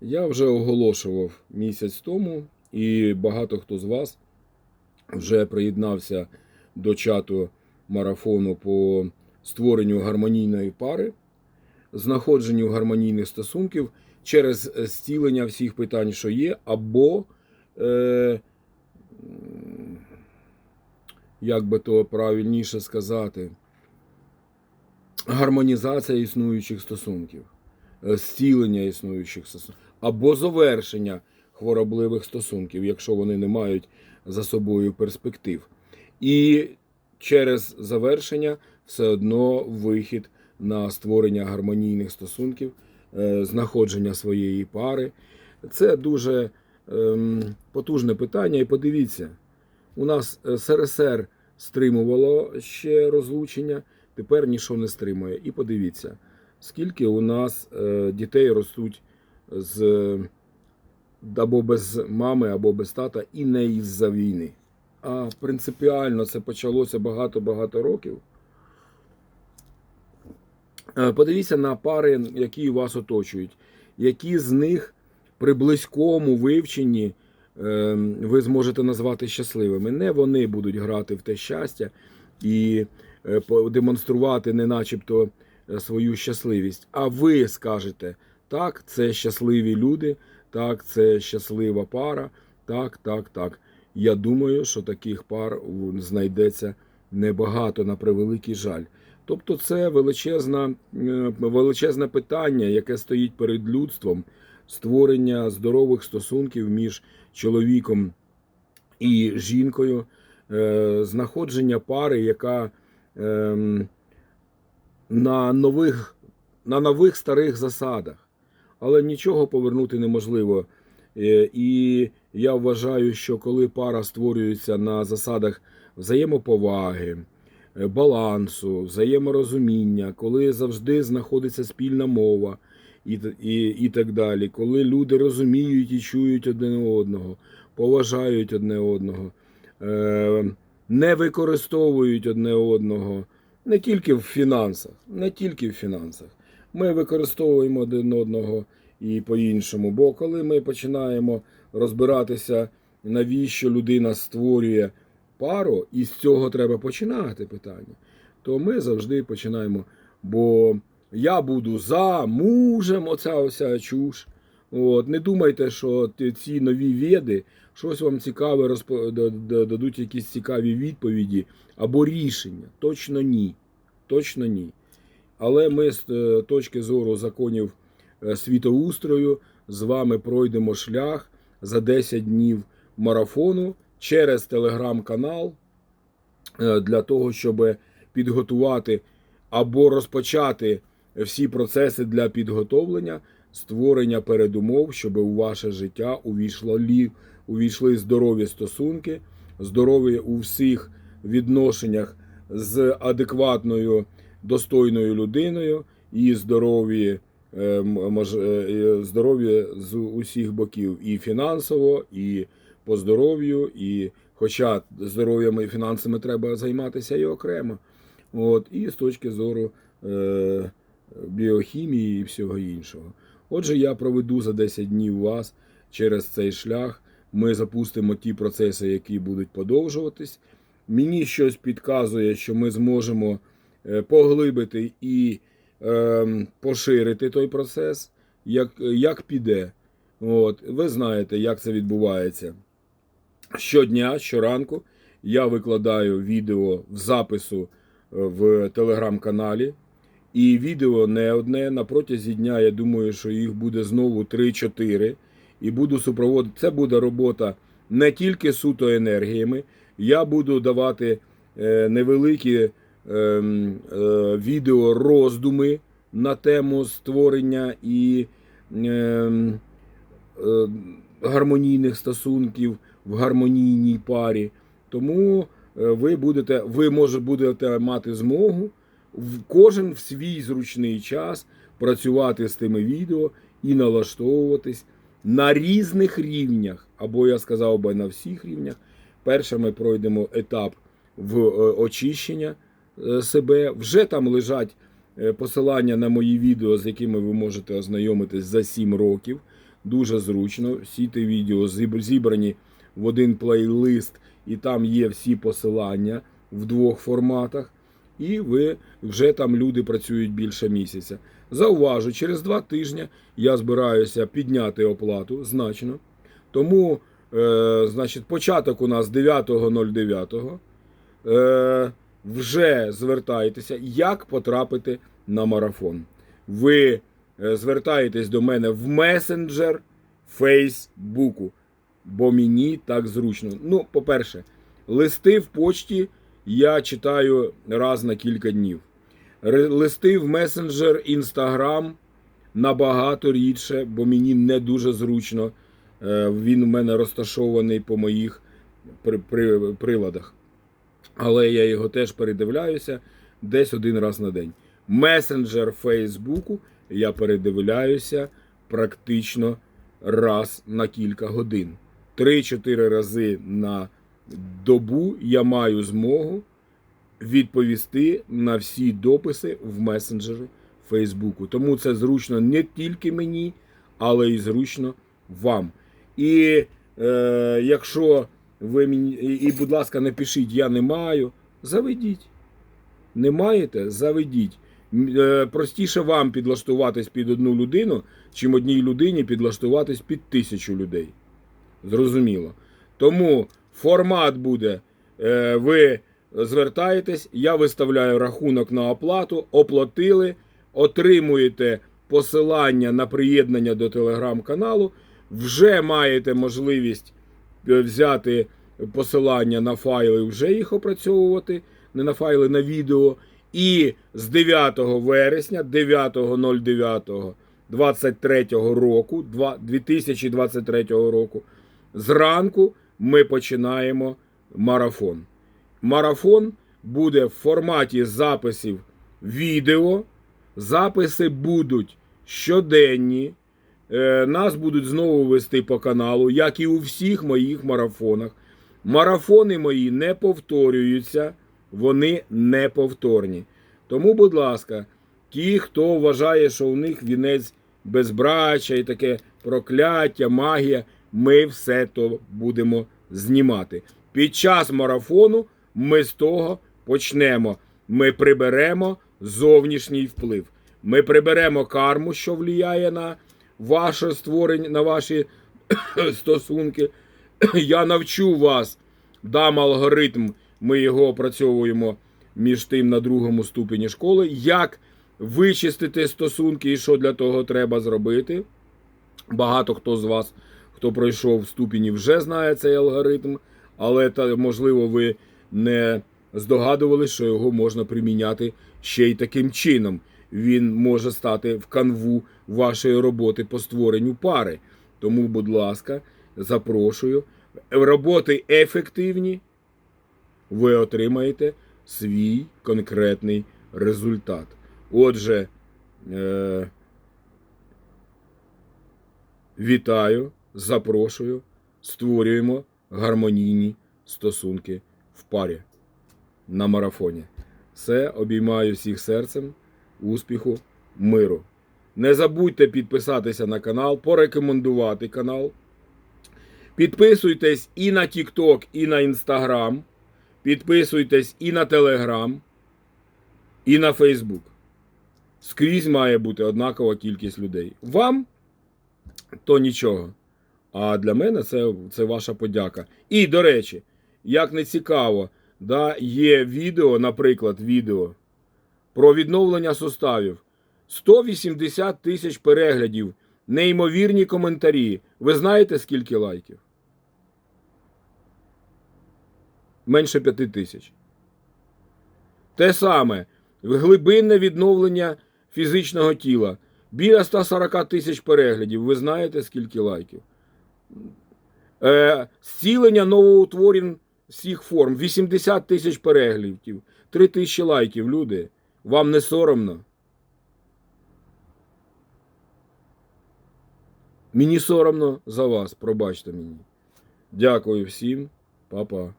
Я вже оголошував місяць тому, і багато хто з вас вже приєднався до чату марафону по створенню гармонійної пари, знаходженню гармонійних стосунків через е, зцілення всіх питань, що є, або, е, як би то правильніше сказати, гармонізація існуючих стосунків, е, зцілення існуючих стосунків, або завершення хворобливих стосунків, якщо вони не мають за собою перспектив. І через завершення все одно вихід на створення гармонійних стосунків, е, знаходження своєї пари. Це дуже ем, потужне питання. І подивіться, у нас СРСР стримувало ще розлучення, тепер нічого не стримує. І подивіться, скільки у нас е, дітей ростуть з або без мами, або без тата, і не із-за війни. А принципіально це почалося багато-багато років. Е, Подивіться на пари, які вас оточують, які з них при близькому вивченні е, ви зможете назвати щасливими. Не вони будуть грати в те щастя і е, демонструвати не начебто е, свою щасливість. А ви скажете, так, це щасливі люди, так, це щаслива пара, так, так, так. Я думаю, що таких пар знайдеться небагато на превеликий жаль. Тобто, це величезна, е, величезне питання, яке стоїть перед людством створення здорових стосунків між чоловіком і жінкою, е, знаходження пари, яка ем, на нових, на нових старих засадах. Але нічого повернути неможливо. Е, І я вважаю, що коли пара створюється на засадах взаємоповаги, е, балансу, взаєморозуміння, коли завжди знаходиться спільна мова і, і, і так далі, коли люди розуміють і чують один одного, поважають одне одного, е, не використовують одне одного не тільки в фінансах, не тільки в фінансах. Ми використовуємо один одного і по-іншому. Бо коли ми починаємо розбиратися, навіщо людина створює пару, і з цього треба починати питання, то ми завжди починаємо. Бо я буду за мужем, оця ося чуш. От, не думайте, що ці нові веди щось вам цікаве розп... дадуть якісь цікаві відповіді або рішення. Точно ні. Точно ні. Але ми з е, точки зору законів е, світоустрою з вами пройдемо шлях за 10 днів марафону через телеграм-канал е, для того, щоб підготувати або розпочати всі процеси для підготовлення, створення передумов, щоб у ваше життя увійшло увійшли здорові стосунки, здорові у всіх відношеннях з адекватною достойною людиною і здорові, е, е, здорові з усіх боків, і фінансово, і по здоров'ю, і хоча здоров'ям і фінансами треба займатися і окремо. От, і з точки зору е, біохімії і всього іншого. Отже, я проведу за 10 днів вас через цей шлях. Ми запустимо ті процеси, які будуть подовжуватись. Мені щось підказує, що ми зможемо поглибити і е, поширити той процес, як, як піде. От, ви знаєте, як це відбувається. Щодня, щоранку я викладаю відео в запису е, в телеграм-каналі. І відео не одне. На протязі дня я думаю, що їх буде знову 3-4. І буду супроводити. Це буде робота не тільки суто енергіями. Я буду давати е, невеликі е, відео роздуми на тему створення і ем, е, гармонійних стосунків в гармонійній парі. Тому е, ви будете, ви може будете мати змогу в кожен в свій зручний час працювати з тими відео і налаштовуватись на різних рівнях, або я сказав би на всіх рівнях. Перше ми пройдемо етап в е, очищення е, себе. Вже там лежать е, посилання на мої відео, з якими ви можете ознайомитись за 7 років дуже зручно. Всі ті відео зібрані в один плейлист, і там є всі посилання в двох форматах. І ви вже там люди працюють більше місяця. Зауважу, через два тижні я збираюся підняти оплату значно. Тому, е, значить, початок у нас 9.09. Е, вже звертайтеся, як потрапити на марафон. Ви е, звертаєтесь до мене в месенджер Фейсбуку, бо мені так зручно. Ну, по-перше, листи в почті я читаю раз на кілька днів. Листи в месенджер Інстаграм набагато рідше, бо мені не дуже зручно. Е, Він у мене розташований по моїх при- при- приладах. Але я його теж передивляюся десь один раз на день. Месенджер Фейсбуку я передивляюся практично раз на кілька годин. 3-4 рази на добу я маю змогу відповісти на всі дописи в месенджері Фейсбуку. Тому це зручно не тільки мені, але й зручно вам. І е, якщо ви мені, і, будь ласка, напишіть, я не маю, заведіть. Не маєте, заведіть. Е, Простіше вам підлаштуватись під одну людину, чим одній людині підлаштуватись під тисячу людей. Зрозуміло. Тому формат буде: е, ви звертаєтесь, я виставляю рахунок на оплату, оплатили, отримуєте посилання на приєднання до телеграм-каналу, вже маєте можливість взяти посилання на файли, вже їх опрацьовувати, не на файли, на відео. І з 9 вересня, 9.09 року, 2023 року, зранку ми починаємо марафон. Марафон буде в форматі записів відео. Записи будуть щоденні. Е, Нас будуть знову вести по каналу, як і у всіх моїх марафонах. Марафони мої не повторюються, вони не повторні. Тому, будь ласка, ті, хто вважає, що у них вінець безбрачя і таке прокляття, магія, ми все то будемо знімати. Під час марафону ми з того почнемо. Ми приберемо зовнішній вплив. Ми приберемо карму, що влияє на ваше створення, на ваші стосунки. Я навчу вас, дам алгоритм, ми його опрацьовуємо між тим на другому ступені школи, як вичистити стосунки і що для того треба зробити. Багато хто з вас, хто пройшов ступені, вже знає цей алгоритм, але та, можливо, ви не здогадували, що його можна приміняти ще й таким чином. Він може стати в канву вашої роботи по створенню пари. Тому, будь ласка, запрошую. Роботи ефективні, ви отримаєте свій конкретний результат. Отже, е- вітаю, запрошую, створюємо гармонійні стосунки в парі на марафоні. Все, обіймаю всіх серцем, успіху, миру. Не забудьте підписатися на канал, порекомендувати канал. Підписуйтесь і на TikTok, і на Instagram. Підписуйтесь і на Telegram, і на Facebook. Скрізь має бути однакова кількість людей. Вам то нічого. А для мене це, це ваша подяка. І, до речі, як не цікаво, да, є відео, наприклад, відео про відновлення суставів. 180 тисяч переглядів, неймовірні коментарі. Ви знаєте, скільки лайків? Менше 5 тисяч. Те саме глибинне відновлення фізичного тіла. Біля 140 тисяч переглядів. Ви знаєте, скільки лайків? Е, зцілення новоутворень всіх форм. 80 тисяч переглядів. 3 тисячі лайків, люди. Вам не соромно? Мені соромно за вас, пробачте мені. Дякую всім, Па-па.